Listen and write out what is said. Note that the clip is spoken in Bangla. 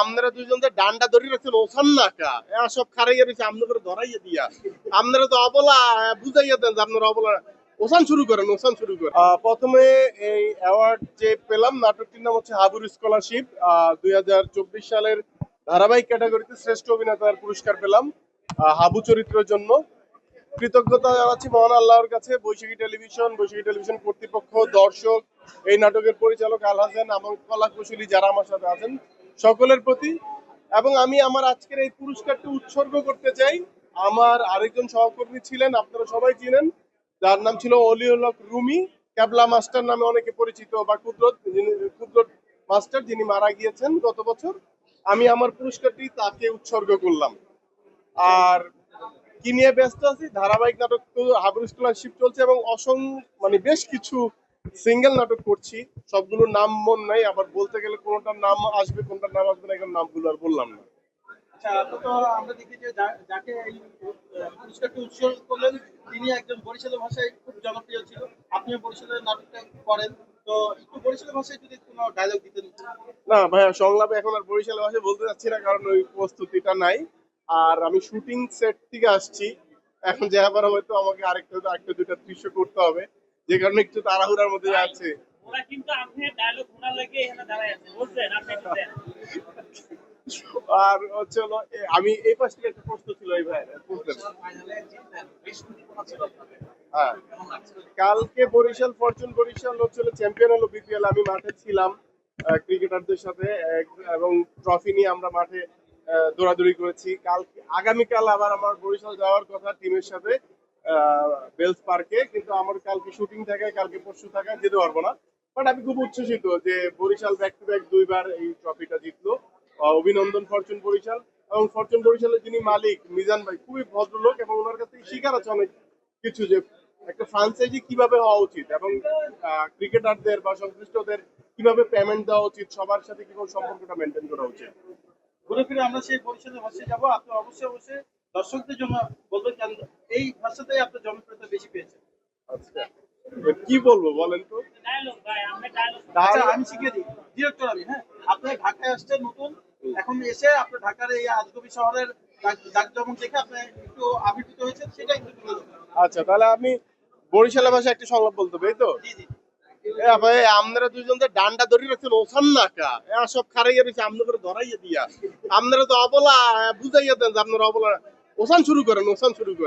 আপনারা ডান্ডা ওসান না কা। এরা সব দিয়া। আপনারা তো অবলা অবলা। ওসান শুরু প্রথমে এই অ্যাওয়ার্ড যে পেলাম, নাটকটির নাম হচ্ছে হাবুর স্কলারশিপ দুই হাজার চব্বিশ সালের ধারাবাহিক ক্যাটাগরিতে শ্রেষ্ঠ অভিনেতার পুরস্কার পেলাম হাবু চরিত্রের জন্য। কৃতজ্ঞতা জানাচ্ছি মহান আল্লাহর কাছে, বৈশাখী টেলিভিশন বৈশাখী টেলিভিশন কর্তৃপক্ষ, দর্শক, এই নাটকের পরিচালক আল হাসান এবং কলা কুশলী যারা আমার সাথে আছেন সকলের প্রতি। এবং আমি আমার আজকের এই পুরস্কারটি উৎসর্গ করতে চাই। আমার আরেকজন সহকর্মী ছিলেন, আপনারা সবাই চিনেন। যার নাম ছিল অলিউল হক রুমি। ক্যাবলা মাস্টার নামে অনেকে পরিচিত বা কুদরত কুদরত মাস্টার, যিনি মারা গিয়েছেন গত বছর। আমি আমার পুরস্কারটি তাকে উৎসর্গ করলাম। আর কি নিয়ে ব্যস্ত আছি? ধারাবাহিক নাটক তো হাবুর স্কলারশিপ চলছে এবং অসং মানে বেশ কিছু সিঙ্গেল নাটক করছি সবগুলোর নাম মন নাই আবার বলতে গেলে কোনটার নাম আসবে কোনটার নাম আসবে না এখন নামগুলো আর বললাম না। আচ্ছা আমরা দেখি যে যাকে এই পুরস্কারটি উৎসর্গ করলেন তিনি একজন বরিশালের ভাষায় খুব জনপ্রিয় ছিল। আপনিও বরিশালের নাটকটা করেন। তো একটু বরিশালের ভাষায় যদি কোনো ডায়লগ দিতেন। না ভাইয়া সংলাপে এখন আর বরিশালের ভাষায় বলতে চাচ্ছি না কারণ ওই প্রস্তুতিটা নাই। আর আমি শুটিং সেট থেকে আসছি। এখন যে আবার হয়তো আমাকে আরেকটা আরেকটা দুইটা দৃশ্য করতে হবে। যে কারণে একটু তাড়াহুড়ার মধ্যে দেন। আর হচ্ছে হলো আমি এই পাশ থেকে একটা প্রশ্ন ছিল এই ভাই হ্যাঁ। কালকে বরিশাল ফরচুন বরিশাল হচ্ছিল চ্যাম্পিয়ন হলো বিপিএল আমি মাঠে ছিলাম ক্রিকেটারদের সাথে এবং ট্রফি নিয়ে আমরা মাঠে দৌড়াদৌড়ি করেছি। কাল আগামীকাল আবার আমার বরিশাল যাওয়ার কথা টিমের সাথে। বেলস পার্কে কিন্তু আমার কালকে শুটিং থাকে, কালকে পরশু থাকে যেতে পারব না। বাট আমি খুব উচ্ছ্বসিত যে বরিশাল ব্যাক টু ব্যাক দুইবার এই ট্রফিটা জিতলো। অভিনন্দন ফরচুন বরিশাল। এবং ফরচুন বরিশালের যিনি মালিক, মিজান ভাই, খুবই ভদ্রলোক এবং ওনার কাছ শিকার আছে অনেক কিছু যে একটা ফ্রাঞ্চাইজি কীভাবে হওয়া উচিত এবং ক্রিকেটারদের বা সংশ্লিষ্টদের কীভাবে পেমেন্ট দেওয়া উচিত, সবার সাথে কীভাবে সম্পর্কটা মেনটেন করা উচিত। ঘুরে ফিরে আমরা সেই বরিশালের ভাষায় যাব। আপনি অবশ্যই অবশ্যই দর্শকদের জন্য বলবেন কেন? এই ভাষাতেই আপনার জনপ্রিয়তা বেশি পেয়েছেন। আচ্ছা। কি বলব বলেন তো? ডায়লগ ভাই আপনি ডায়লগ আচ্ছা আমি শিখিয়ে দিই। ডিরেক্টর আমি হ্যাঁ? আপনি ঢাকায় আসছেন নতুন এখন এসে আপনি ঢাকার এই আজগবি শহরের জাকজমক দেখে আপনি একটু আবির্ভূত হয়েছেন সেটা একটু আচ্ছা তাহলে আমি বরিশালের ভাষায় একটা সংলাপ বলতে হবে এই তো? জি জি। এ ভাই আপনারা দুইজন যে ডান্ডা ধরে রাখছেন ওসান না কা? সব খারাইয়া রয়েছে আপনাদের ধরাইয়া দিয়া। আপনারা তো অবলা আহ, বুঝাইয়া দেন যে আপনারা অবলা। ওসান শুরু করেন ওসান শুরু করেন